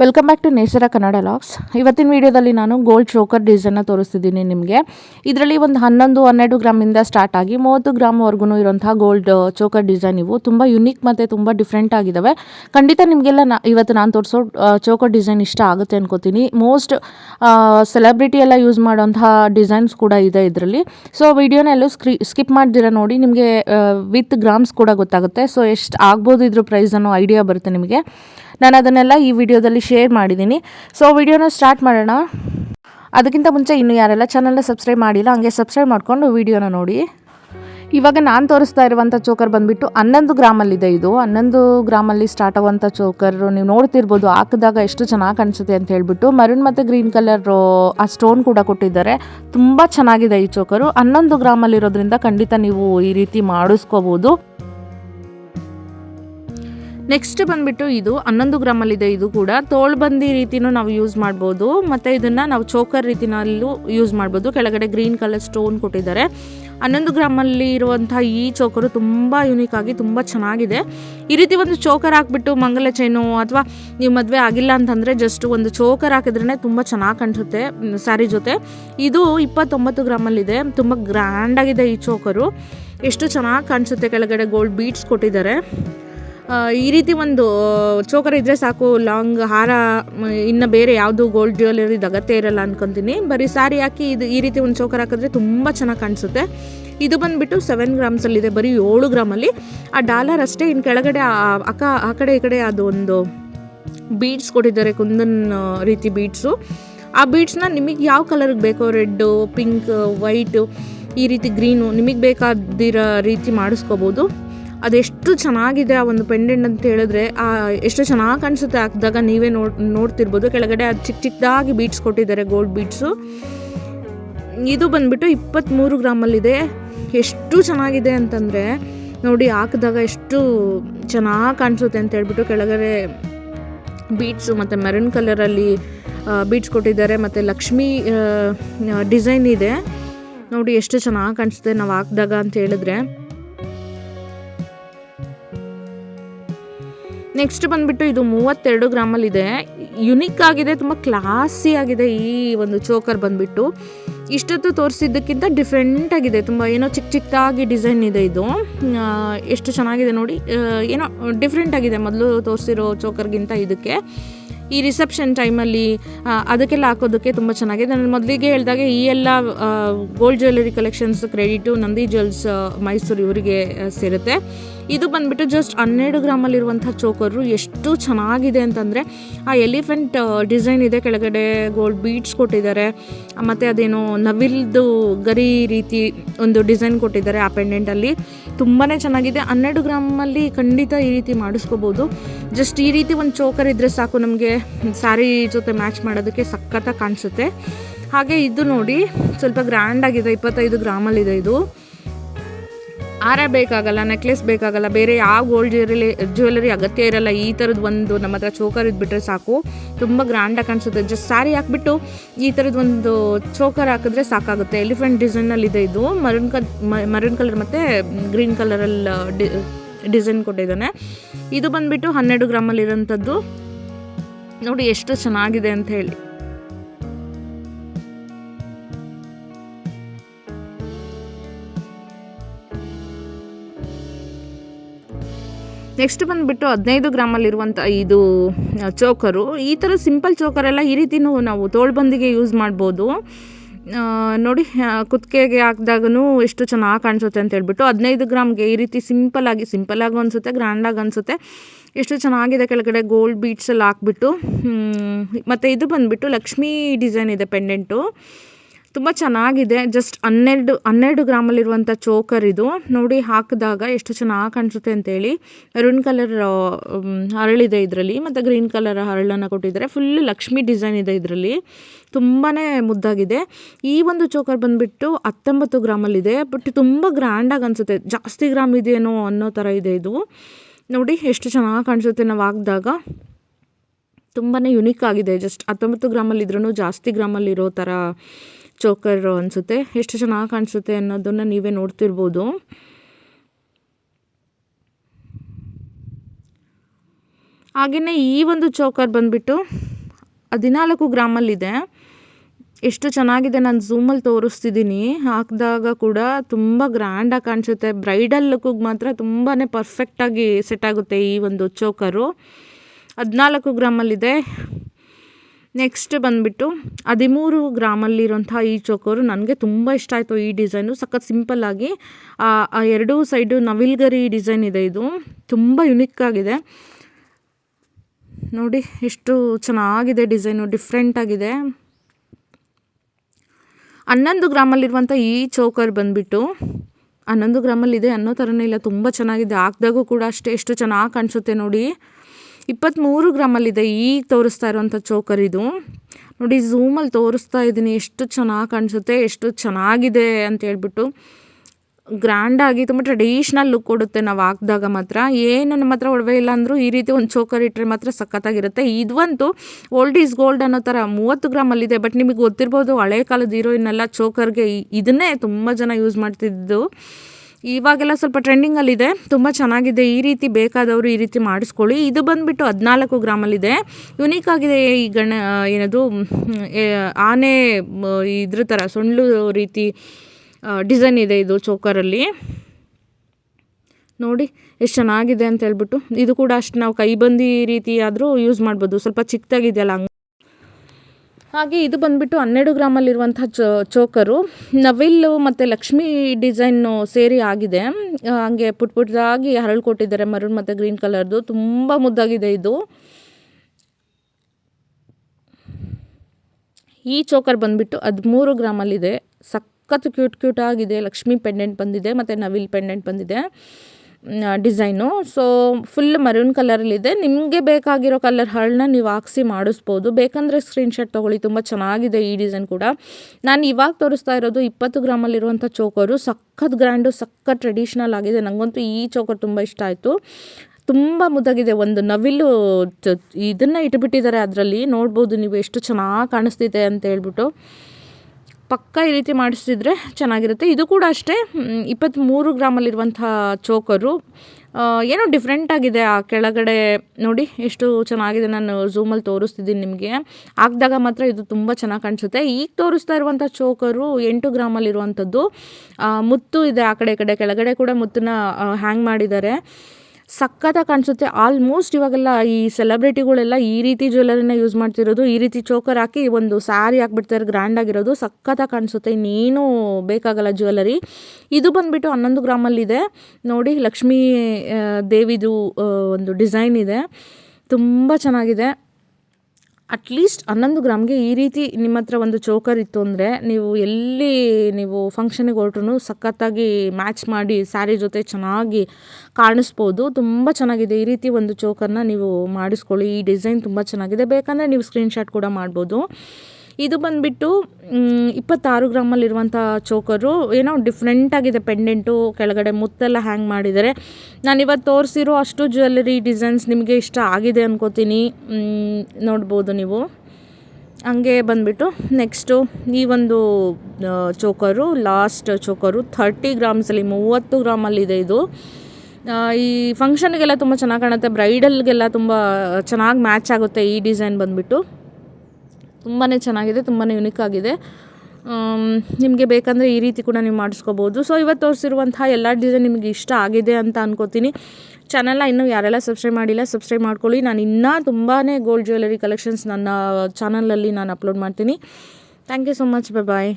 Welcome back to Nesara Kannada LOX ಇವತ್ತಿನ ವೀಡಿಯೋದಲ್ಲಿ ನಾನು ಗೋಲ್ಡ್ ಚೋಕರ್ ಡಿಸೈನ್ನ ತೋರಿಸ್ತಿದ್ದೀನಿ ನಿಮಗೆ. ಇದರಲ್ಲಿ ಒಂದು ಹನ್ನೊಂದು, ಹನ್ನೆರಡು ಗ್ರಾಮಿಂದ ಸ್ಟಾರ್ಟ್ ಆಗಿ ಮೂವತ್ತು ಗ್ರಾಮ್ವರೆಗೂ ಇರುವಂತಹ ಗೋಲ್ಡ್ ಚೋಕರ್ ಡಿಸೈನ್ ಇವು. ತುಂಬ ಯುನೀಕ್ ಮತ್ತು ತುಂಬ ಡಿಫ್ರೆಂಟ್ ಆಗಿದ್ದಾವೆ ಖಂಡಿತ ನಿಮಗೆಲ್ಲ ನಾ, ಇವತ್ತು ನಾನು ತೋರಿಸೋ ಚೋಕರ್ ಡಿಸೈನ್ ಇಷ್ಟ ಆಗುತ್ತೆ ಅನ್ಕೋತೀನಿ. ಮೋಸ್ಟ್ ಸೆಲೆಬ್ರಿಟಿ ಎಲ್ಲ ಯೂಸ್ ಮಾಡೋಂತಹ ಡಿಸೈನ್ಸ್ ಕೂಡ ಇದೆ ಇದರಲ್ಲಿ. ಸೊ ವಿಡಿಯೋನ ಎಲ್ಲೂ ಸ್ಕ್ರಿ ಸ್ಕಿಪ್ ಮಾಡ್ದಿರ ನೋಡಿ, ನಿಮಗೆ ವಿತ್ ಗ್ರಾಮ್ಸ್ ಕೂಡ ಗೊತ್ತಾಗುತ್ತೆ. ಸೊ ಎಷ್ಟು ಆಗ್ಬೋದು ಇದ್ರ ಪ್ರೈಸ್ ಅನ್ನೋ ಐಡಿಯಾ ಬರುತ್ತೆ ನಿಮಗೆ. ನಾನು ಅದನ್ನೆಲ್ಲ ಈ ವಿಡಿಯೋದಲ್ಲಿ ಶೇರ್ ಮಾಡಿದ್ದೀನಿ. ಸೊ ವಿಡಿಯೋನ ಸ್ಟಾರ್ಟ್ ಮಾಡೋಣ. ಅದಕ್ಕಿಂತ ಮುಂಚೆ ಇನ್ನು ಯಾರೆಲ್ಲ ಚಾನಲ್ನ ಸಬ್ಸ್ಕ್ರೈಬ್ ಮಾಡಿಲ್ಲ, ಹಂಗೆ ಸಬ್ಸ್ಕ್ರೈಬ್ ಮಾಡಿಕೊಂಡು ವಿಡಿಯೋನ ನೋಡಿ. ಇವಾಗ ನಾನು ತೋರಿಸ್ತಾ ಇರುವಂಥ ಚೋಕರ್ ಬಂದುಬಿಟ್ಟು ಹನ್ನೊಂದು ಗ್ರಾಮಲ್ಲಿದೆ ಇದು. ಹನ್ನೊಂದು ಗ್ರಾಮಲ್ಲಿ ಸ್ಟಾರ್ಟ್ ಆಗುವಂಥ ಚೋಕರ್ ನೀವು ನೋಡ್ತಿರ್ಬೋದು, ಹಾಕಿದಾಗ ಎಷ್ಟು ಚೆನ್ನಾಗಿ ಕಾಣಿಸುತ್ತೆ ಅಂತ ಹೇಳ್ಬಿಟ್ಟು. ಮರೂನ್ ಮತ್ತು ಗ್ರೀನ್ ಕಲರ್, ಆ ಸ್ಟೋನ್ ಕೂಡ ಕೊಟ್ಟಿದ್ದಾರೆ. ತುಂಬ ಚೆನ್ನಾಗಿದೆ ಈ ಚೋಕರು. ಹನ್ನೊಂದು ಗ್ರಾಮಲ್ಲಿರೋದ್ರಿಂದ ಖಂಡಿತ ನೀವು ಈ ರೀತಿ ಮಾಡಿಸ್ಕೋಬೋದು. ನೆಕ್ಸ್ಟ್ ಬಂದ್ಬಿಟ್ಟು ಇದು ಹನ್ನೊಂದು ಗ್ರಾಮಲ್ಲಿದೆ ಇದು ಕೂಡ. ತೋಳ್ಬಂದಿ ರೀತಿನೂ ನಾವು ಯೂಸ್ ಮಾಡ್ಬೋದು. ಮತ್ತು ಇದನ್ನು ನಾವು ಚೋಕರ್ ರೀತಿನಲ್ಲೂ ಯೂಸ್ ಮಾಡ್ಬೋದು. ಕೆಳಗಡೆ ಗ್ರೀನ್ ಕಲರ್ ಸ್ಟೋನ್ ಕೊಟ್ಟಿದ್ದಾರೆ. ಹನ್ನೊಂದು ಗ್ರಾಮಲ್ಲಿ ಇರುವಂಥ ಈ ಚೋಕರು ತುಂಬ ಯುನೀಕ್ ಆಗಿ ತುಂಬ ಚೆನ್ನಾಗಿದೆ. ಈ ರೀತಿ ಒಂದು ಚೋಕರ್ ಹಾಕ್ಬಿಟ್ಟು ಮಂಗಲ ಚೈನು ಅಥವಾ ನೀವು ಮದುವೆ ಆಗಿಲ್ಲ ಅಂತಂದರೆ ಜಸ್ಟ್ ಒಂದು ಚೋಕರ್ ಹಾಕಿದ್ರೇ ತುಂಬ ಚೆನ್ನಾಗಿ ಕಾಣಿಸುತ್ತೆ ಸ್ಯಾರಿ ಜೊತೆ. ಇದು ಇಪ್ಪತ್ತೊಂಬತ್ತು ಗ್ರಾಮಲ್ಲಿದೆ. ತುಂಬ ಗ್ರ್ಯಾಂಡಾಗಿದೆ ಈ ಚೋಕರು. ಎಷ್ಟು ಚೆನ್ನಾಗಿ ಕಾಣಿಸುತ್ತೆ ಕೆಳಗಡೆ ಗೋಲ್ಡ್ ಬೀಟ್ಸ್ ಕೊಟ್ಟಿದ್ದಾರೆ. ಈ ರೀತಿ ಒಂದು ಚೋಕರ್ ಇದ್ದರೆ ಸಾಕು, ಲಾಂಗ್ ಹಾರ ಇನ್ನು ಬೇರೆ ಯಾವುದು ಗೋಲ್ಡ್ ಜ್ಯುವೆಲರಿದು ಅಗತ್ಯ ಇರಲ್ಲ ಅನ್ಕೊತೀನಿ. ಬರೀ ಸಾರಿ ಹಾಕಿ ಇದು ಈ ರೀತಿ ಒಂದು ಚೋಕರ್ ಹಾಕಿದ್ರೆ ತುಂಬ ಚೆನ್ನಾಗಿ ಕಾಣಿಸುತ್ತೆ. ಇದು ಬಂದುಬಿಟ್ಟು ಸೆವೆನ್ ಗ್ರಾಮ್ಸಲ್ಲಿದೆ ಬರೀ ಏಳು ಗ್ರಾಮಲ್ಲಿ ಆ ಡಾಲರ್ ಅಷ್ಟೇ ಇನ್ನು ಕೆಳಗಡೆ ಅಕ್ಕ, ಆ ಕಡೆ ಈ ಕಡೆ ಅದು ಒಂದು ಬೀಡ್ಸ್ ಕೊಟ್ಟಿದ್ದಾರೆ, ಕುಂದನ್ ರೀತಿ ಬೀಡ್ಸು ಆ ಬೀಡ್ಸ್ನ ನಿಮಗೆ ಯಾವ ಕಲರ್ಗೆ ಬೇಕೋ ರೆಡ್ಡು ಪಿಂಕ್ ವೈಟು ಈ ರೀತಿ ಗ್ರೀನು ನಿಮಗೆ ಬೇಕಾದಿರೋ ರೀತಿ ಮಾಡಿಸ್ಕೋಬೋದು. ಅದೆಷ್ಟು ಚೆನ್ನಾಗಿದೆ ಆ ಒಂದು ಪೆಂಡೆಂಟ್ ಅಂತ ಹೇಳಿದ್ರೆ, ಆ, ಎಷ್ಟು ಚೆನ್ನಾಗಿ ಕಾಣಿಸುತ್ತೆ. ಹಾಕಿದಾಗ ನೀವೇ ನೋಡ್, ನೋಡ್ತಿರ್ಬೋದು. ಕೆಳಗಡೆ ಅದು ಚಿಕ್ಕ ಚಿಕ್ಕದಾಗಿ ಬೀಟ್ಸ್ ಕೊಟ್ಟಿದ್ದಾರೆ, ಗೋಲ್ಡ್ ಬೀಟ್ಸು. ಇದು ಬಂದ್ಬಿಟ್ಟು ಇಪ್ಪತ್ತ್ಮೂರು ಗ್ರಾಮಲ್ಲಿದೆ. ಎಷ್ಟು ಚೆನ್ನಾಗಿದೆ ಅಂತಂದರೆ, ನೋಡಿ ಹಾಕಿದಾಗ ಎಷ್ಟು ಚೆನ್ನಾಗಿ ಕಾಣಿಸುತ್ತೆ ಅಂತ ಹೇಳ್ಬಿಟ್ಟು ಕೆಳಗಡೆ ಬೀಟ್ಸು ಮತ್ತು ಮೆರೂನ್ ಕಲರಲ್ಲಿ ಬೀಟ್ಸ್ ಕೊಟ್ಟಿದ್ದಾರೆ. ಮತ್ತು ಲಕ್ಷ್ಮಿ ಡಿಸೈನ್ ಇದೆ. ನೋಡಿ ಎಷ್ಟು ಚೆನ್ನಾಗಿ ಕಾಣಿಸುತ್ತೆ ನಾವು ಹಾಕಿದಾಗ ಅಂತ ಹೇಳಿದ್ರೆ. ನೆಕ್ಸ್ಟ್ ಬಂದುಬಿಟ್ಟು ಇದು ಮೂವತ್ತೆರಡು ಗ್ರಾಮಲ್ಲಿದೆ. ಯುನಿಕ್ ಆಗಿದೆ, ತುಂಬ ಕ್ಲಾಸಿ ಆಗಿದೆ ಈ ಒಂದು ಚೋಕರ್ ಬಂದುಬಿಟ್ಟು. ಇಷ್ಟೊತ್ತು ತೋರಿಸಿದ್ದಕ್ಕಿಂತ ಡಿಫ್ರೆಂಟ್ ಆಗಿದೆ, ತುಂಬ ಏನೋ ಚಿಕ್ಕ ಚಿಕ್ಕದಾಗಿ ಡಿಸೈನ್ ಇದೆ ಇದು. ಎಷ್ಟು ಚೆನ್ನಾಗಿದೆ ನೋಡಿ ಏನೋ ಡಿಫ್ರೆಂಟ್ ಆಗಿದೆ ಮೊದಲು ತೋರಿಸಿರೋ ಚೋಕರ್ಗಿಂತ ಇದಕ್ಕೆ. ಈ ರಿಸೆಪ್ಷನ್ ಟೈಮಲ್ಲಿ ಅದಕ್ಕೆಲ್ಲ ಹಾಕೋದಕ್ಕೆ ತುಂಬ ಚೆನ್ನಾಗಿದೆ. ನಾನು ಮೊದಲಿಗೆ ಹೇಳಿದಾಗ ಈ ಎಲ್ಲ gold jewellery collections credit Nandi jewels Mysuru ಇವರಿಗೆ ಸೇರುತ್ತೆ. ಇದು ಬಂದ್ಬಿಟ್ಟು ಜಸ್ಟ್ ಹನ್ನೆರಡು ಗ್ರಾಮಲ್ಲಿರುವಂಥ ಚೋಕರು ಎಷ್ಟು ಚೆನ್ನಾಗಿದೆ ಅಂತಂದರೆ ಆ ಎಲಿಫೆಂಟ್ ಡಿಸೈನ್ ಇದೆ. ಕೆಳಗಡೆ ಗೋಲ್ಡ್ ಬೀಟ್ಸ್ ಕೊಟ್ಟಿದ್ದಾರೆ. ಮತ್ತು ಅದೇನೋ ನವಿಲ್ದು ಗರಿ ರೀತಿ ಒಂದು ಡಿಸೈನ್ ಕೊಟ್ಟಿದ್ದಾರೆ ಆ ಪೆಂಡೆಂಟಲ್ಲಿ ತುಂಬಾ ಚೆನ್ನಾಗಿದೆ. ಹನ್ನೆರಡು ಗ್ರಾಮಲ್ಲಿ ಖಂಡಿತ ಈ ರೀತಿ ಮಾಡಿಸ್ಕೋಬೋದು. ಜಸ್ಟ್ ಈ ರೀತಿ ಒಂದು ಚೋಕರ್ ಇದ್ದರೆ ಸಾಕು ನಮಗೆ. ಸ್ಯಾರಿ ಜೊತೆ ಮ್ಯಾಚ್ ಮಾಡೋದಕ್ಕೆ ಸಖತ್ತಾಗಿ ಕಾಣಿಸುತ್ತೆ. ಹಾಗೆ ಇದು ನೋಡಿ, ಸ್ವಲ್ಪ ಗ್ರ್ಯಾಂಡಾಗಿದೆ ಇಪ್ಪತ್ತೈದು ಗ್ರಾಮಲ್ಲಿದೆ ಇದು. ಹಾರ ಬೇಕಾಗಲ್ಲ ನೆಕ್ಲೆಸ್ ಬೇಕಾಗಲ್ಲ, ಬೇರೆ ಯಾವ ಗೋಲ್ಡ್ ಜ್ಯುವೆಲರಿ ಜ್ಯುವೆಲರಿ ಅಗತ್ಯ ಇರಲ್ಲ, ಈ ಥರದ್ದು ಒಂದು ನಮ್ಮ ಹತ್ರ ಚೋಕರ್ ಇದ್ಬಿಟ್ರೆ ಸಾಕು. ತುಂಬ ಗ್ರ್ಯಾಂಡಾಗಿ ಕಾಣಿಸುತ್ತೆ. ಜಸ್ಟ್ ಸ್ಯಾರಿ ಹಾಕ್ಬಿಟ್ಟು ಈ ಥರದ್ದು ಒಂದು ಚೋಕರ್ ಹಾಕಿದ್ರೆ ಸಾಕಾಗುತ್ತೆ. ಎಲಿಫೆಂಟ್ ಡಿಸೈನಲ್ಲಿದೆ ಇದು ಮರೂನ್ ಕಲ್ ಮರೂನ್ ಕಲರ್ ಮತ್ತು ಗ್ರೀನ್ ಕಲರಲ್ಲಿ ಡಿ ಡಿಸೈನ್ ಕೊಟ್ಟಿದ್ದಾನೆ. ಇದು ಬಂದುಬಿಟ್ಟು ಹನ್ನೆರಡು ಗ್ರಾಮಲ್ಲಿರೋಂಥದ್ದು ನೋಡಿ ಎಷ್ಟು ಚೆನ್ನಾಗಿದೆ ಅಂತ ಹೇಳಿ. ನೆಕ್ಸ್ಟ್ ಬಂದುಬಿಟ್ಟು ಹದಿನೈದು ಗ್ರಾಮಲ್ಲಿರುವಂಥ ಇದು ಚೋಕರು. ಈ ಥರ ಸಿಂಪಲ್ ಚೋಕರೆಲ್ಲ ಈ ರೀತಿನೂ ನಾವು ತೋಳ್ಬಂದಿಗೆ ಯೂಸ್ ಮಾಡ್ಬೋದು. ನೋಡಿ ಕುತ್ತಿಗೆಗೆ ಹಾಕಿದಾಗೂ ಎಷ್ಟು ಚೆನ್ನಾಗಿ ಕಾಣಿಸುತ್ತೆ ಅಂತ ಹೇಳ್ಬಿಟ್ಟು ಹದಿನೈದು ಗ್ರಾಮ್ಗೆ ಈ ರೀತಿ ಸಿಂಪಲ್ಲಾಗಿ ಸಿಂಪಲ್ಲಾಗೂ ಅನಿಸುತ್ತೆ ಗ್ರ್ಯಾಂಡಾಗಿ ಅನಿಸುತ್ತೆ. ಎಷ್ಟು ಚೆನ್ನಾಗಿದೆ ಕೆಳಗಡೆ ಗೋಲ್ಡ್ ಬೀಟ್ಸಲ್ಲಿ ಹಾಕ್ಬಿಟ್ಟು ಮತ್ತು ಇದು ಬಂದುಬಿಟ್ಟು ಲಕ್ಷ್ಮೀ ಡಿಸೈನ್ ಇದೆ ಪೆಂಡೆಂಟು ತುಂಬ ಚೆನ್ನಾಗಿದೆ. ಜಸ್ಟ್ ಹನ್ನೆರಡು ಹನ್ನೆರಡು ಗ್ರಾಮಲ್ಲಿರುವಂಥ ಚೋಕರ್ ಇದು. ನೋಡಿ ಹಾಕಿದಾಗ ಎಷ್ಟು ಚೆನ್ನಾಗಿ ಕಾಣಿಸುತ್ತೆ ಅಂತೇಳಿ. ಮೆರೂನ್ ಕಲರ್ ಹರಳಿದೆ ಇದರಲ್ಲಿ. ಮತ್ತು ಗ್ರೀನ್ ಕಲರ್ ಹರಳನ್ನು ಕೊಟ್ಟಿದ್ದಾರೆ. ಫುಲ್ ಲಕ್ಷ್ಮಿ ಡಿಸೈನ್ ಇದೆ ಇದರಲ್ಲಿ. ತುಂಬಾ ಮುದ್ದಾಗಿದೆ. ಈ ಒಂದು ಚೋಕರ್ ಬಂದುಬಿಟ್ಟು ಹತ್ತೊಂಬತ್ತು ಗ್ರಾಮಲ್ಲಿದೆ. ಬಟ್ ತುಂಬ ಗ್ರ್ಯಾಂಡಾಗಿ ಅನಿಸುತ್ತೆ. ಜಾಸ್ತಿ ಗ್ರಾಮ್ ಇದೆಯೇನೋ ಅನ್ನೋ ಥರ ಇದೆ ಇದು. ನೋಡಿ ಎಷ್ಟು ಚೆನ್ನಾಗಿ ಕಾಣಿಸುತ್ತೆ ನಾವು ಹಾಕಿದಾಗ. ತುಂಬಾ ಯುನೀಕ್ ಆಗಿದೆ. ಜಸ್ಟ್ ಹತ್ತೊಂಬತ್ತು ಗ್ರಾಮಲ್ಲಿದ್ರೂ ಜಾಸ್ತಿ ಗ್ರಾಮಲ್ಲಿರೋ ಥರ ಚೋಕರ್ ಅನಿಸುತ್ತೆ. ಎಷ್ಟು ಚೆನ್ನಾಗಿ ಕಾಣಿಸುತ್ತೆ ಅನ್ನೋದನ್ನು ನೀವೇ ನೋಡ್ತಿರ್ಬೋದು. ಹಾಗೆಯೇ ಈ ಒಂದು ಚೋಕರ್ ಬಂದುಬಿಟ್ಟು ಹದಿನಾಲ್ಕು ಗ್ರಾಮಲ್ಲಿದೆ. ಎಷ್ಟು ಚೆನ್ನಾಗಿದೆ ನಾನು ಝೂಮಲ್ಲಿ ತೋರಿಸ್ತಿದ್ದೀನಿ ಹಾಕಿದಾಗ ಕೂಡ ತುಂಬ ಗ್ರ್ಯಾಂಡಾಗಿ ಕಾಣಿಸುತ್ತೆ. ಬ್ರೈಡಲ್ ಲುಕ್ಕಿಗೆ ಮಾತ್ರ ತುಂಬಾ ಪರ್ಫೆಕ್ಟಾಗಿ ಸೆಟ್ ಆಗುತ್ತೆ ಈ ಒಂದು ಚೋಕರು ಹದಿನಾಲ್ಕು ಗ್ರಾಮಲ್ಲಿದೆ. ನೆಕ್ಸ್ಟ್ ಬಂದುಬಿಟ್ಟು ಹದಿಮೂರು ಗ್ರಾಮಲ್ಲಿರೋಂಥ ಈ ಚೋಕರು ನನಗೆ ತುಂಬ ಇಷ್ಟ ಆಯಿತು ಈ ಡಿಸೈನು. ಸಖತ್ ಸಿಂಪಲ್ಲಾಗಿ ಎರಡೂ ಸೈಡು ನವಿಲ್ಗರಿ ಡಿಸೈನ್ ಇದೆ ಇದು. ತುಂಬ ಯುನಿಕ್ ಆಗಿದೆ. ನೋಡಿ, ಎಷ್ಟು ಚೆನ್ನಾಗಿದೆ ಡಿಸೈನು ಡಿಫ್ರೆಂಟಾಗಿದೆ ಹನ್ನೊಂದು ಗ್ರಾಮಲ್ಲಿರುವಂಥ ಈ ಚೋಕರ್ ಬಂದುಬಿಟ್ಟು, ಹನ್ನೊಂದು ಗ್ರಾಮಲ್ಲಿದೆ ಅನ್ನೋ ಥರನೇ ಇಲ್ಲ, ತುಂಬ ಚೆನ್ನಾಗಿದೆ. ಹಾಕ್ದಾಗೂ ಕೂಡ ಅಷ್ಟೇ, ಎಷ್ಟು ಚೆನ್ನಾಗಿ ಕಾಣಿಸುತ್ತೆ ನೋಡಿ. ಇಪ್ಪತ್ತ್ಮೂರು ಗ್ರಾಮಲ್ಲಿದೆ. ಈಗ ತೋರಿಸ್ತಾ ಇರೋವಂಥ ಚೋಕರ್ ಇದು. ನೋಡಿ ಝೂಮಲ್ಲಿ ತೋರಿಸ್ತಾ ಇದ್ದೀನಿ. ಎಷ್ಟು ಚೆನ್ನಾಗಿ ಕಾಣಿಸುತ್ತೆ, ಎಷ್ಟು ಚೆನ್ನಾಗಿದೆ ಅಂತ ಹೇಳ್ಬಿಟ್ಟು. ಗ್ರ್ಯಾಂಡಾಗಿ ತುಂಬ ಟ್ರೆಡಿಷ್ನಲ್ ಲುಕ್ ಕೊಡುತ್ತೆ ನಾವು ಹಾಕಿದಾಗ ಮಾತ್ರ. ಏನು ನಮ್ಮ ಹತ್ರ ಒಡವೆ ಇಲ್ಲ ಅಂದರೂ ಈ ರೀತಿ ಒಂದು ಚೋಕರ್ ಇಟ್ಟರೆ ಮಾತ್ರ ಸಖತ್ತಾಗಿರುತ್ತೆ. ಇದಂತೂ ಓಲ್ಡ್ ಈಸ್ ಗೋಲ್ಡ್ ಅನ್ನೋ ಥರ ಮೂವತ್ತು ಗ್ರಾಮಲ್ಲಿದೆ. ಬಟ್ ನಿಮಗೆ ಗೊತ್ತಿರ್ಬೋದು, ಹಳೆ ಕಾಲದ ಹೀರೋಯಿನ್ ಚೋಕರ್ಗೆ ಇದನ್ನೇ ತುಂಬ ಜನ ಯೂಸ್ ಮಾಡ್ತಿದ್ದು. ಇವಾಗೆಲ್ಲ ಸ್ವಲ್ಪ ಟ್ರೆಂಡಿಂಗಲ್ಲಿದೆ. ತುಂಬ ಚೆನ್ನಾಗಿದೆ. ಈ ರೀತಿ ಬೇಕಾದವರು ಈ ರೀತಿ ಮಾಡಿಸ್ಕೊಳ್ಳಿ. ಇದು ಬಂದುಬಿಟ್ಟು ಹದಿನಾಲ್ಕು ಗ್ರಾಮಲ್ಲಿದೆ. ಯುನೀಕ್ ಆಗಿದೆ ಈ ಗಣ ಏನದು ಆನೆ ಇದ್ರ ಥರ ಸೊಳ್ಳು ರೀತಿ ಡಿಸೈನ್ ಇದೆ ಇದು ಚೋಕರಲ್ಲಿ. ನೋಡಿ, ಎಷ್ಟು ಚೆನ್ನಾಗಿದೆ ಅಂತ ಹೇಳ್ಬಿಟ್ಟು. ಇದು ಕೂಡ ಅಷ್ಟು ನಾವು ಕೈಬಂದಿ ರೀತಿ ಆದರೂ ಯೂಸ್ ಮಾಡ್ಬೋದು. ಸ್ವಲ್ಪ ಚಿಕ್ಕದಾಗಿದೆಯಲ್ಲ ಹಂಗೆ ಹಾಗೆ ಇದು ಬಂದುಬಿಟ್ಟು ಹನ್ನೆರಡು ಗ್ರಾಮಲ್ಲಿರುವಂಥ ಚೋಕರು. ನವಿಲು ಮತ್ತು ಲಕ್ಷ್ಮಿ ಡಿಸೈನು ಸೇರಿ ಆಗಿದೆ. ಹಾಗೆ ಪುಟ್ ಪುಟ್ಟದಾಗಿ ಹರಳು ಕೊಟ್ಟಿದ್ದಾರೆ ಮರೂನ್ ಮತ್ತು ಗ್ರೀನ್ ಕಲರ್ದು. ತುಂಬ ಮುದ್ದಾಗಿದೆ ಇದು. ಈ ಚೋಕರ್ ಬಂದುಬಿಟ್ಟು ಹದಿಮೂರು ಗ್ರಾಮಲ್ಲಿದೆ. ಸಖತ್ ಕ್ಯೂಟ್ ಕ್ಯೂಟ್ ಆಗಿದೆ. ಲಕ್ಷ್ಮಿ ಪೆಂಡೆಂಟ್ ಬಂದಿದೆ ಮತ್ತು ನವಿಲ್ ಪೆಂಡೆಂಟ್ ಬಂದಿದೆ. ಡಿಸೈನು. ಸೊ ಫುಲ್ ಮರೂನ್ ಕಲರಲ್ಲಿದೆ ನಿಮಗೆ ಬೇಕಾಗಿರೋ ಕಲರ್ ಹಳನ್ನ ನೀವು ಹಾಕ್ಸಿ ಮಾಡಿಸ್ಬೋದು. ಬೇಕಂದರೆ ಸ್ಕ್ರೀನ್ಶಾಟ್ ತೊಗೊಳ್ಳಿ. ತುಂಬ ಚೆನ್ನಾಗಿದೆ ಈ ಡಿಸೈನ್ ಕೂಡ. ನಾನು ಇವಾಗ ತೋರಿಸ್ತಾ ಇರೋದು ಇಪ್ಪತ್ತು ಗ್ರಾಮಲ್ಲಿರುವಂಥ ಚೋಕರು. ಸಖತ್ ಗ್ರ್ಯಾಂಡು ಸಖತ್ ಟ್ರೆಡಿಷ್ನಲ್ ಆಗಿದೆ. ನನಗಂತೂ ಈ ಚೋಕರ್ ತುಂಬ ಇಷ್ಟ ಆಯಿತು. ತುಂಬ ಮುದ್ದಾಗಿದೆ. ಒಂದು ನವಿಲು ಇದನ್ನು ಇಟ್ಬಿಟ್ಟಿದ್ದಾರೆ ಅದರಲ್ಲಿ. ನೋಡ್ಬೋದು ನೀವು ಎಷ್ಟು ಚೆನ್ನಾಗಿ ಕಾಣಿಸ್ತಿದೆ ಅಂತ ಹೇಳ್ಬಿಟ್ಟು. ಪಕ್ಕ ಈ ರೀತಿ ಮಾಡಿಸಿದ್ರೆ ಚೆನ್ನಾಗಿರುತ್ತೆ. ಇದು ಕೂಡ ಅಷ್ಟೇ ಇಪ್ಪತ್ತ್ಮೂರು ಗ್ರಾಮಲ್ಲಿರುವಂಥ ಚೋಕರು. ಏನೋ ಡಿಫ್ರೆಂಟಾಗಿದೆ ಆ ಕೆಳಗಡೆ ನೋಡಿ, ಎಷ್ಟು ಚೆನ್ನಾಗಿದೆ ನಾನು ಝೂಮಲ್ಲಿ ತೋರಿಸ್ತಿದ್ದೀನಿ ನಿಮಗೆ. ಹಾಕಿದಾಗ ಮಾತ್ರ ಇದು ತುಂಬ ಚೆನ್ನಾಗಿ ಕಾಣಿಸುತ್ತೆ. ಈಗ ತೋರಿಸ್ತಾ ಇರುವಂಥ ಚೋಕರು ಎಂಟು ಗ್ರಾಮಲ್ಲಿರುವಂಥದ್ದು. ಮುತ್ತು ಇದೆ ಆ ಕಡೆ ಕಡೆ, ಕೆಳಗಡೆ ಕೂಡ ಮುತ್ತನ್ನ ಹ್ಯಾಂಗ್ ಮಾಡಿದ್ದಾರೆ. ಸಖತ್ತಾಗಿ ಕಾಣಿಸುತ್ತೆ. ಆಲ್ಮೋಸ್ಟ್ ಇವಾಗೆಲ್ಲ ಈ ಸೆಲೆಬ್ರಿಟಿಗಳೆಲ್ಲ ಈ ರೀತಿ ಜ್ಯುವೆಲರಿನ ಯೂಸ್ ಮಾಡ್ತಿರೋದು, ಈ ರೀತಿ ಚೋಕರ್ ಹಾಕಿ ಒಂದು ಸ್ಯಾರಿ ಹಾಕ್ಬಿಡ್ತಾರೆ ಗ್ರ್ಯಾಂಡ್ ಆಗಿರೋದು ಸಖತ್ತಾಗಿ ಕಾಣಿಸುತ್ತೆ. ಇನ್ನೇನು ಬೇಕಾಗಲ್ಲ ಜ್ಯುವೆಲರಿ ಇದು ಬಂದುಬಿಟ್ಟು ಹನ್ನೊಂದು ಗ್ರಾಮಲ್ಲಿದೆ. ನೋಡಿ ಲಕ್ಷ್ಮೀ ದೇವಿದು ಒಂದು ಡಿಸೈನ್ ಇದೆ. ತುಂಬ ಚೆನ್ನಾಗಿದೆ. ಅಟ್ಲೀಸ್ಟ್ ಹನ್ನೊಂದು ಗ್ರಾಮ್ಗೆ ಈ ರೀತಿ ನಿಮ್ಮ ಹತ್ರ ಒಂದು ಚೋಕರ್ ಇತ್ತು ಅಂದರೆ ನೀವು ಎಲ್ಲಿ ನೀವು ಫಂಕ್ಷನಿಗೆ ಹೊರಟ್ರು ಸಖತ್ತಾಗಿ ಮ್ಯಾಚ್ ಮಾಡಿ ಸ್ಯಾರಿ ಜೊತೆ ಚೆನ್ನಾಗಿ ಕಾಣಿಸ್ಬೋದು. ತುಂಬ ಚೆನ್ನಾಗಿದೆ ಈ ರೀತಿ ಒಂದು ಚೋಕರ್ನ ನೀವು ಮಾಡಿಸ್ಕೊಳ್ಳಿ. ಈ ಡಿಸೈನ್ ತುಂಬ ಚೆನ್ನಾಗಿದೆ. ಬೇಕಂದರೆ ನೀವು ಸ್ಕ್ರೀನ್ಶಾಟ್ ಕೂಡ ಮಾಡ್ಬೋದು. ಇದು ಬಂದುಬಿಟ್ಟು ಇಪ್ಪತ್ತಾರು ಗ್ರಾಮಲ್ಲಿರುವಂಥ ಚೋಕರು. ಏನೋ ಡಿಫ್ರೆಂಟಾಗಿದೆ ಪೆಂಡೆಂಟು ಕೆಳಗಡೆ ಮುತ್ತೆಲ್ಲ ಹ್ಯಾಂಗ್ ಮಾಡಿದ್ದಾರೆ. ನಾನು ಇವತ್ತು ತೋರಿಸಿರೋ ಅಷ್ಟು ಜ್ಯುವೆಲ್ಲರಿ ಡಿಸೈನ್ಸ್ ನಿಮಗೆ ಇಷ್ಟ ಆಗಿದೆ ಅನ್ಕೋತೀನಿ. ನೋಡ್ಬೋದು ನೀವು. ಹಂಗೆ ಬಂದುಬಿಟ್ಟು ನೆಕ್ಸ್ಟು ಈ ಒಂದು ಚೋಕರು ಲಾಸ್ಟ್ ಚೋಕರು ಥರ್ಟಿ ಗ್ರಾಮ್ಸಲ್ಲಿ, ಮೂವತ್ತು ಗ್ರಾಮಲ್ಲಿದೆ ಇದು. ಈ ಫಂಕ್ಷನ್ಗೆಲ್ಲ ತುಂಬ ಚೆನ್ನಾಗಿ ಕಾಣುತ್ತೆ ಬ್ರೈಡಲ್ಗೆಲ್ಲ ತುಂಬ ಚೆನ್ನಾಗಿ ಮ್ಯಾಚ್ ಆಗುತ್ತೆ ಈ ಡಿಸೈನ್ ಬಂದುಬಿಟ್ಟು. ತುಂಬಾ ಚೆನ್ನಾಗಿದೆ ತುಂಬಾ ಯುನಿಕ್ ಆಗಿದೆ. ನಿಮಗೆ ಬೇಕಂದರೆ ಈ ರೀತಿ ಕೂಡ ನೀವು ಮಾಡಿಸ್ಕೋಬೋದು. ಸೊ ಇವತ್ತು ತೋರಿಸಿರುವಂತಹ ಎಲ್ಲ ಡಿಸೈನ್ ನಿಮಗೆ ಇಷ್ಟ ಆಗಿದೆ ಅಂತ ಅನ್ಕೋತೀನಿ. ಚಾನಲ್ನ ಇನ್ನೂ ಯಾರೆಲ್ಲ ಸಬ್ಸ್ಕ್ರೈಬ್ ಮಾಡಿಲ್ಲ ಸಬ್ಸ್ಕ್ರೈಬ್ ಮಾಡ್ಕೊಳ್ಳಿ. ನಾನು ಇನ್ನೂ ತುಂಬಾ ಗೋಲ್ಡ್ ಜ್ಯುವೆಲರಿ ಕಲೆಕ್ಷನ್ಸ್ ನನ್ನ ಚಾನಲಲ್ಲಿ ನಾನು ಅಪ್ಲೋಡ್ ಮಾಡ್ತೀನಿ. Thank you so much bye bye